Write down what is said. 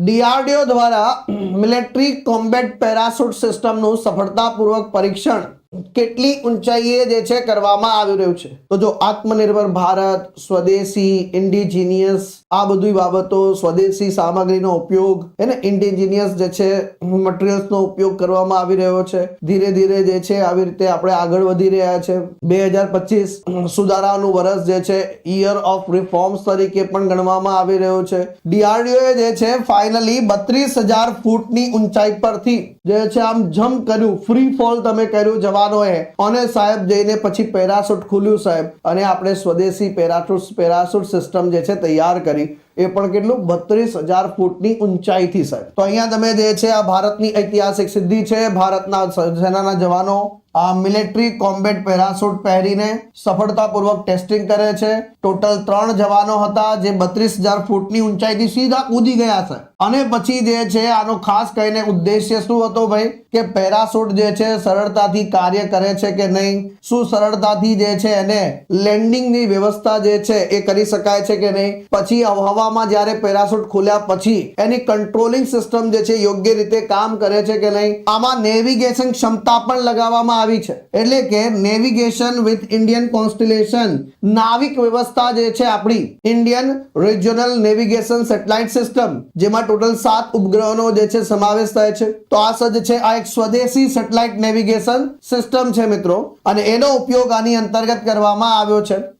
DRDO દ્વારા military combat parachute સિસ્ટમનું સફળતાપૂર્વક પરીક્ષણ કેટલી ઊંચાઈએ જે છે કરવામાં આવી રહ્યું છે? તો જો આત્મનિર્ભર ભારત, સ્વદેશી ઇન્ડિજિનિયસ આ બધી બાબતો, સ્વદેશી સામગ્રીનો ઉપયોગ એને ઇન્ડિજિનિયસ જે છે મટીરિયલ્સનો ઉપયોગ કરવામાં આવી રહ્યો છે. ધીરે ધીરે જે છે આવી રીતે આપણે આગળ વધી રહ્યા છે. બે હજાર પચીસ સુધારાનું વર્ષ જે છે યર ઓફ રિફોર્મ્સ તરીકે પણ ગણવામાં આવી રહ્યો છે. ડીઆરડીઓ જે છે ફાઇનલી બત્રીસ હજાર ફૂટની ઊંચાઈ પરથી જે છે આમ જમ્પ કર્યું. ફ્રી ફોલ તમે કર્યું જવાનોએ અને સાહેબ, જઈને પછી પેરાશૂટ ખુલ્યું સાહેબ. અને આપણે સ્વદેશી પેરાશૂટ પેરાશૂટ સિસ્ટમ જે છે, તૈયાર કરી. એ પણ કેટલું? બત્રીસ હજાર ફૂટની ઊંચાઈથી સાહેબ. તો અહીંયા તમે જે છે, આ ભારતની ઐતિહાસિક સિદ્ધિ છે. ભારતના સેનાના જવાનો આ મિલિટરી કોમ્બેટ પેરાસૂટ પહેરીને સફળતાપૂર્વક ટેસ્ટિંગ કરે છે. ટોટલ ત્રણ જવાનો હતા જે બત્રીસ હજાર ફૂટની ઊંચાઈથી સીધા કૂદી ગયા છે. અને પછી જે છે, આનો ખાસ કહીને ઉદ્દેશ્ય શું હતો ભાઈ? કે પેરાસૂટ જે છે, સરળતાથી કાર્ય કરે છે કે નહીં? શું સરળતાથી જે છે, એને લેન્ડિંગની વ્યવસ્થા જે છે, એ કરી શકાય છે કે નહીં? પછી હવામાં જ્યારે પેરાશૂટ ખોલ્યા પછી એની કંટ્રોલિંગ સિસ્ટમ જે છે યોગ્ય રીતે કામ કરે છે કે નહીં, આમાં નેવિગેશન ક્ષમતા પણ લગાવવામાં આવી છે. એટલે કે navigation with Indian constellation NavIC વ્યવસ્થા જે છે આપણી Indian regional navigation satellite system જેમાં ટોટલ સાત ઉપગ્રહોનો જે છે સમાવેશ થાય છે. તો આ સજ્જ છે, આ એક સ્વદેશી સેટેલાઇટ નેવિગેશન સિસ્ટમ છે મિત્રો. અને એનો ઉપયોગ આની અંતર્ગત કરવામાં આવ્યો છે.